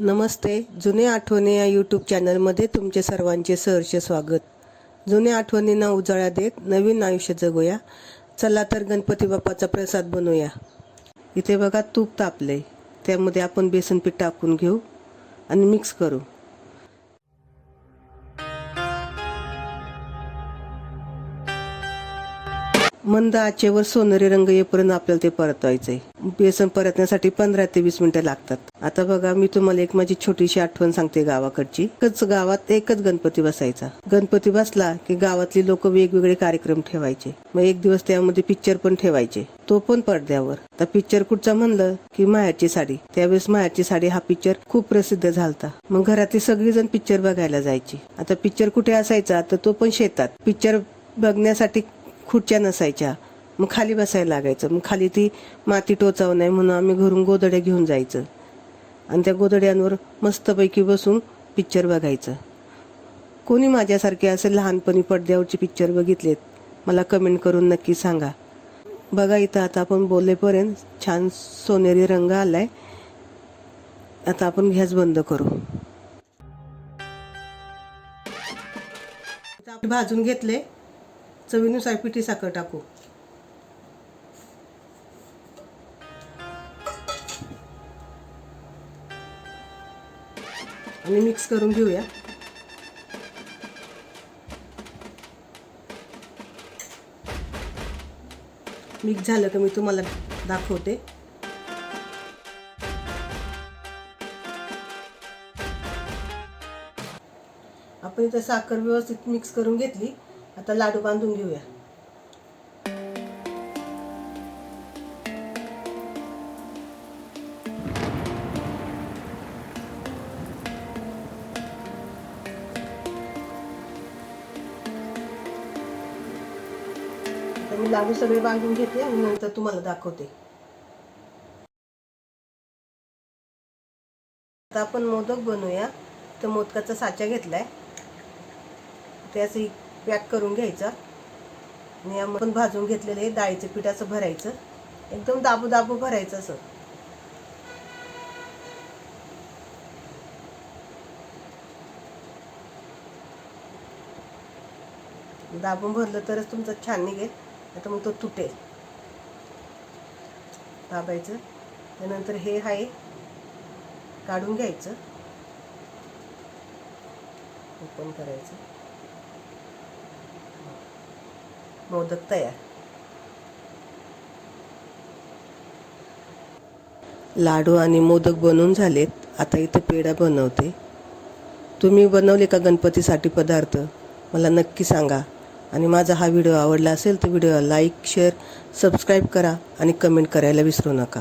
नमस्ते. जुने आठवणी या यूट्यूब चॅनलमध्ये तुमचे सर्वांचे सहर्ष स्वागत. जुन्या आठवणींना उजाळा देत नवीन आयुष्य जगूया. चला तर गणपती बाप्पाचा प्रसाद बनवूया. इथे बघा तूप तापले त्यामध्ये आपण बेसन पीठ टाकून घेऊ आणि मिक्स करू. मंद आचेवर सोनेरी रंग येईपर्यंत आपल्याला ते परतवायचंय. बेसन परतण्यासाठी पंधरा ते वीस मिनिटं लागतात. आता बघा मी तुम्हाला एक माझी छोटीशी आठवण सांगते गावाकडची. एकच गावात एकच गणपती बसायचा. गणपती बसला की गावातली लोक वेगवेगळे कार्यक्रम ठेवायचे. मग एक दिवस त्यामध्ये पिक्चर पण ठेवायचे. तो पण पडद्यावर. तर पिक्चर कुठचा म्हणलं की मायाची साडी. त्यावेळेस मायाची साडी हा पिक्चर खूप प्रसिद्ध झालता. मग घरातली सगळीजण पिक्चर बघायला जायची. आता पिक्चर कुठे असायचा तर तो पण शेतात. पिक्चर बघण्यासाठी खुर्च्या नसायच्या. मग खाली बसायला लागायचं. मग खाली ती माती टोचाव नाही म्हणून आम्ही घरून गोदड्या घेऊन जायचं. आणि त्या गोदड्यांवर मस्तपैकी बसून पिक्चर बघायचं. कोणी माझ्यासारखे असे लहानपणी पडद्यावरचे पिक्चर बघितलेत? मला कमेंट करून नक्की सांगा. बघा इथं आता आपण बोललेपर्यंत छान सोनेरी रंग आलाय. आता आपण गॅस बंद करू. भाजून घेतले चवीनुसार पिठी साखर टाकू. आणि मिक्स करून घेऊया. मिक्स झालं का मी तुम्हाला दाखवते. आपण इथं साखर व्यवस्थित मिक्स करून घेतली. आता लाडू बांधून घेऊया. मी लाडू सगळे बांधून घेते आणि नंतर तुम्हाला दाखवते. आता आपण मोदक बनवूया. तर मोदकाचा साचा घेतलाय. त्याच पॅक करून घ्यायचा. आणि आपण पण भाजून घेतलेले डाळीचं पिठाचं भरायचं. एकदम दाबू दाबू भरायचं असं. दाबून भरलं तरच तुमचं छान निघेल. आता मग तो तुटेल. दाबायचं. त्यानंतर हे आहे काढून घ्यायचं. ओपन करायचं. मोदक तयार लाडू आणि मोदक बनवून झालेत. आता इथे पेढा बनवते. तुम्ही बनवले का गणपतीसाठी पदार्थ? मला नक्की सांगा. आणि माझा हा व्हिडिओ आवडला असेल तर व्हिडिओला लाईक शेअर सबस्क्राईब करा आणि कमेंट करायला विसरू नका.